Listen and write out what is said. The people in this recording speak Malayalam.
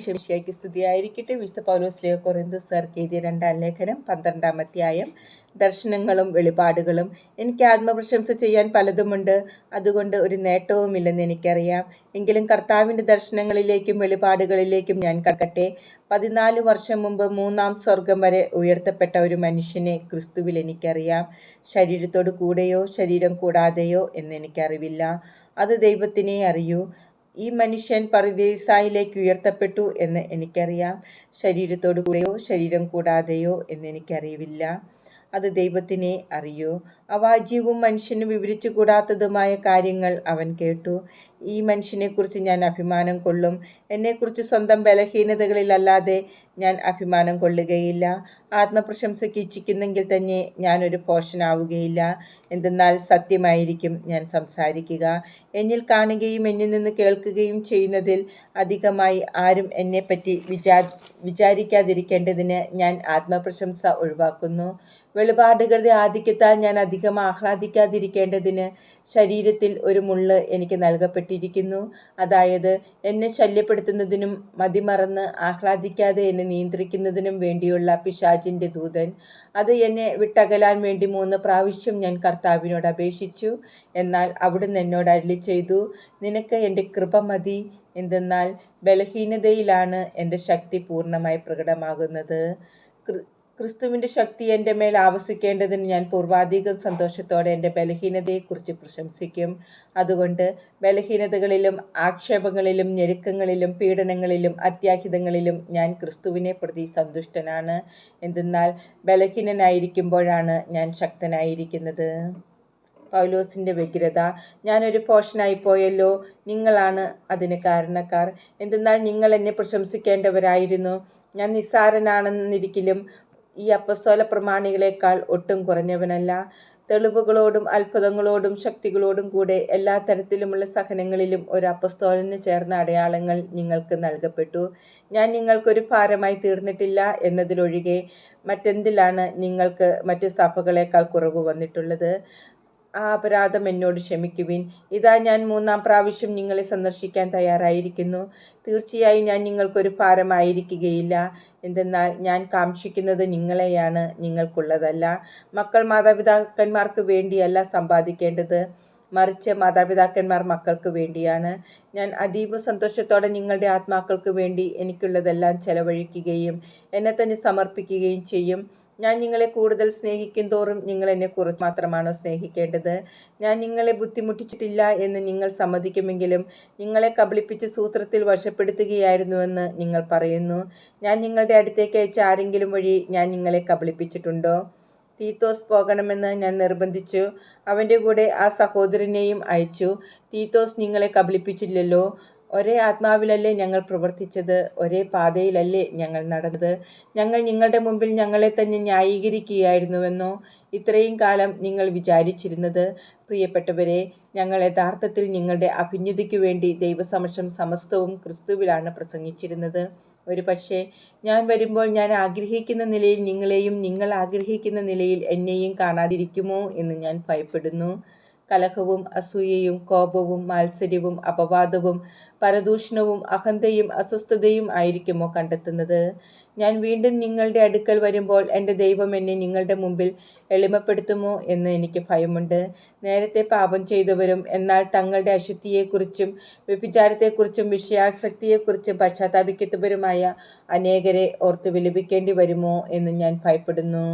ഈശോമിശിയാക്കി സ്തുതിയായിരിക്കട്ടെ. വിശുദ്ധ പൗലോസ്ലിയ കൊറിന്തോസുകാർക്ക് എഴുതിയ രണ്ടാം ലേഖനം പന്ത്രണ്ടാം അധ്യായം. ദർശനങ്ങളും വെളിപാടുകളും എനിക്ക് ആത്മപ്രശംസ ചെയ്യാൻ പലതുമുണ്ട്. അതുകൊണ്ട് ഒരു നേട്ടവുമില്ലെന്ന് എനിക്കറിയാം. എങ്കിലും കർത്താവിന്റെ ദർശനങ്ങളിലേക്കും വെളിപാടുകളിലേക്കും ഞാൻ കടക്കട്ടെ. പതിനാല് വർഷം മുമ്പ് മൂന്നാം സ്വർഗം വരെ ഉയർത്തപ്പെട്ട ഒരു മനുഷ്യനെ ക്രിസ്തുവിൽ എനിക്കറിയാം. ശരീരത്തോട് കൂടെയോ ശരീരം കൂടാതെയോ എന്ന് എനിക്കറിവില്ല. അത് ദൈവത്തിനെ അറിയൂ. ഈ മനുഷ്യൻ പറുദീസായിലേക്ക് ഉയർത്തപ്പെട്ടു എന്ന് എനിക്കറിയാം. ശരീരത്തോടു കൂടെയോ ശരീരം കൂടാതെയോ എന്ന് എനിക്കറിയില്ല അത് ദൈവത്തിനെ അറിയൂ? അവാജ്യവും മനുഷ്യന് വിവരിച്ചു കൂടാത്തതുമായ കാര്യങ്ങൾ അവൻ കേട്ടു. ഈ മനുഷ്യനെക്കുറിച്ച് ഞാൻ അഭിമാനം കൊള്ളും. എന്നെക്കുറിച്ച് സ്വന്തം ബലഹീനതകളിലല്ലാതെ ഞാൻ അഭിമാനം കൊള്ളുകയില്ല. ആത്മപ്രശംസയ്ക്ക് ഇച്ഛിക്കുന്നെങ്കിൽ തന്നെ ഞാനൊരു പോഷനാവുകയില്ല. എന്തെന്നാൽ സത്യമായിരിക്കും ഞാൻ സംസാരിക്കുക. എന്നിൽ കാണുകയും എന്നിൽ നിന്ന് കേൾക്കുകയും ചെയ്യുന്നതിൽ അധികമായി ആരും എന്നെപ്പറ്റി വിചാ വിചാരിക്കാതിരിക്കേണ്ടതിന് ഞാൻ ആത്മപ്രശംസ ഒഴിവാക്കുന്നു. വെളിപാടുകളുടെ ആധിക്യത്താൽ ഞാൻ അധികം ആഹ്ലാദിക്കാതിരിക്കേണ്ടതിന് ശരീരത്തിൽ ഒരു മുള്ള് എനിക്ക് നൽകപ്പെട്ടിരിക്കുന്നു. അതായത് എന്നെ ശല്യപ്പെടുത്തുന്നതിനും മതിമറന്ന് ആഹ്ലാദിക്കാതെ എന്നെ നിയന്ത്രിക്കുന്നതിനും വേണ്ടിയുള്ള പിശാചിന്റെ ദൂതൻ. അത് എന്നെ വിട്ടകലാൻ വേണ്ടി മൂന്ന് പ്രാവശ്യം ഞാൻ കർത്താവിനോട് അപേക്ഷിച്ചു. എന്നാൽ അവിടുന്ന് എന്നോട് അരുളി ചെയ്തു നിനക്ക് എന്റെ കൃപ മതി. എന്തെന്നാൽ ബലഹീനതയിലാണ് എന്റെ ശക്തി പൂർണമായി പ്രകടമാകുന്നത്. ക്രിസ്തുവിന്റെ ശക്തി എന്റെ മേൽ ആവസിക്കേണ്ടതിന് ഞാൻ പൂർവാധികം സന്തോഷത്തോടെ എന്റെ ബലഹീനതയെക്കുറിച്ച് പ്രശംസിക്കും. അതുകൊണ്ട് ബലഹീനതകളിലും ആക്ഷേപങ്ങളിലും ഞെരുക്കങ്ങളിലും പീഡനങ്ങളിലും അത്യാഹിതങ്ങളിലും ഞാൻ ക്രിസ്തുവിനെ പ്രതി സന്തുഷ്ടനാണ്. എന്തെന്നാൽ ബലഹീനനായിരിക്കുമ്പോഴാണ് ഞാൻ ശക്തനായിരിക്കുന്നത്. പൗലോസിന്റെ വ്യഗ്രത ഞാനൊരു പോഷനായി പോയല്ലോ നിങ്ങളാണ് അതിന് കാരണക്കാർ. എന്തെന്നാൽ നിങ്ങൾ എന്നെ പ്രശംസിക്കേണ്ടവരായിരുന്നു. ഞാൻ നിസ്സാരനാണെന്നിരിക്കലും ഈ അപ്പസ്തോല പ്രമാണികളെക്കാൾ ഒട്ടും കുറഞ്ഞവനല്ല. തെളിവുകളോടും അത്ഭുതങ്ങളോടും ശക്തികളോടും കൂടെ എല്ലാ തരത്തിലുമുള്ള സഹനങ്ങളിലും ഒരു അപ്പസ്തോലിന് ചേർന്ന അടയാളങ്ങൾ നിങ്ങൾക്ക് നൽകപ്പെട്ടു. ഞാൻ നിങ്ങൾക്കൊരു ഭാരമായി തീർന്നിട്ടില്ല എന്നതിലൊഴികെ മറ്റെന്തിലാണ് നിങ്ങൾക്ക് മറ്റു സഭകളേക്കാൾ കുറവ് വന്നിട്ടുള്ളത്? ആ അപരാധം എന്നോട് ക്ഷമിക്കുവിൻ. ഇതാ ഞാൻ മൂന്നാം പ്രാവശ്യം നിങ്ങളെ സന്ദർശിക്കാൻ തയ്യാറായിരിക്കുന്നു. തീർച്ചയായും ഞാൻ നിങ്ങൾക്കൊരു ഭാരമായിരിക്കുകയില്ല. എന്തെന്നാൽ ഞാൻ കാക്ഷിക്കുന്നത് നിങ്ങളെയാണ് നിങ്ങൾക്കുള്ളതല്ല. മക്കൾ മാതാപിതാക്കന്മാർക്ക് വേണ്ടിയല്ല സമ്പാദിക്കേണ്ടത്. മറിച്ച് മാതാപിതാക്കന്മാർ മക്കൾക്ക് വേണ്ടിയാണ്. ഞാൻ അതീവ സന്തോഷത്തോടെ നിങ്ങളുടെ ആത്മാക്കൾക്ക് വേണ്ടി എനിക്കുള്ളതെല്ലാം ചെലവഴിക്കുകയും എന്നെ തന്നെ സമർപ്പിക്കുകയും ചെയ്യും. ഞാൻ നിങ്ങളെ കൂടുതൽ സ്നേഹിക്കും തോറും നിങ്ങൾ എന്നെ കുറച്ച് മാത്രമാണോ സ്നേഹിക്കേണ്ടത്? ഞാൻ നിങ്ങളെ ബുദ്ധിമുട്ടിച്ചിട്ടില്ല എന്ന് നിങ്ങൾ സമ്മതിക്കുമെങ്കിലും നിങ്ങളെ കബളിപ്പിച്ച് സൂത്രത്തിൽ വശപ്പെടുത്തുകയായിരുന്നുവെന്ന് നിങ്ങൾ പറയുന്നു. ഞാൻ നിങ്ങളുടെ അടുത്തേക്ക് അയച്ച ആരെങ്കിലും വഴി ഞാൻ നിങ്ങളെ കബളിപ്പിച്ചിട്ടുണ്ടോ? തീത്തോസ് പോകണമെന്ന് ഞാൻ നിർബന്ധിച്ചു. അവന്റെ കൂടെ ആ സഹോദരനെയും അയച്ചു. തീത്തോസ് നിങ്ങളെ കബളിപ്പിച്ചില്ലല്ലോ. ഒരേ ആത്മാവിലല്ലേ ഞങ്ങൾ പ്രവർത്തിച്ചത് ഒരേ പാതയിലല്ലേ ഞങ്ങൾ നടന്നത്. ഞങ്ങൾ നിങ്ങളുടെ മുമ്പിൽ ഞങ്ങളെ തന്നെ ന്യായീകരിക്കുകയായിരുന്നുവെന്നോ? ഇത്രയും കാലം നിങ്ങൾ വിചാരിച്ചിരുന്നത്. പ്രിയപ്പെട്ടവരെ ഞങ്ങൾ യഥാർത്ഥത്തിൽ നിങ്ങളുടെ അഭിന്യതയ്ക്കു വേണ്ടി ദൈവസമക്ഷം സമസ്തവും ക്രിസ്തുവിലാണ് പ്രസംഗിച്ചിരുന്നത്. ഒരു പക്ഷേ ഞാൻ വരുമ്പോൾ ഞാൻ ആഗ്രഹിക്കുന്ന നിലയിൽ നിങ്ങളെയും നിങ്ങൾ ആഗ്രഹിക്കുന്ന നിലയിൽ എന്നെയും കാണാതിരിക്കുമോ എന്ന് ഞാൻ ഭയപ്പെടുന്നു. കലഹവും അസൂയയും കോപവും മാത്സര്യവും അപവാദവും പരദൂഷണവും അഹന്തയും അസ്വസ്ഥതയും ആയിരിക്കുമോ കണ്ടെത്തുന്നത്? ഞാൻ വീണ്ടും നിങ്ങളുടെ അടുക്കൽ വരുമ്പോൾ എന്റെ ദൈവം എന്നെ നിങ്ങളുടെ മുമ്പിൽ എളിമപ്പെടുത്തുമോ എന്ന് എനിക്ക് ഭയമുണ്ട്. നേരത്തെ പാപം ചെയ്തവരും എന്നാൽ തങ്ങളുടെ അശുദ്ധിയെക്കുറിച്ചും വ്യഭിചാരത്തെക്കുറിച്ചും വിഷയാസക്തിയെക്കുറിച്ചും പശ്ചാത്താപിക്കത്തവരുമായ അനേകരെ ഓർത്ത് വിലപിക്കേണ്ടി വരുമോ എന്ന് ഞാൻ ഭയപ്പെടുന്നു.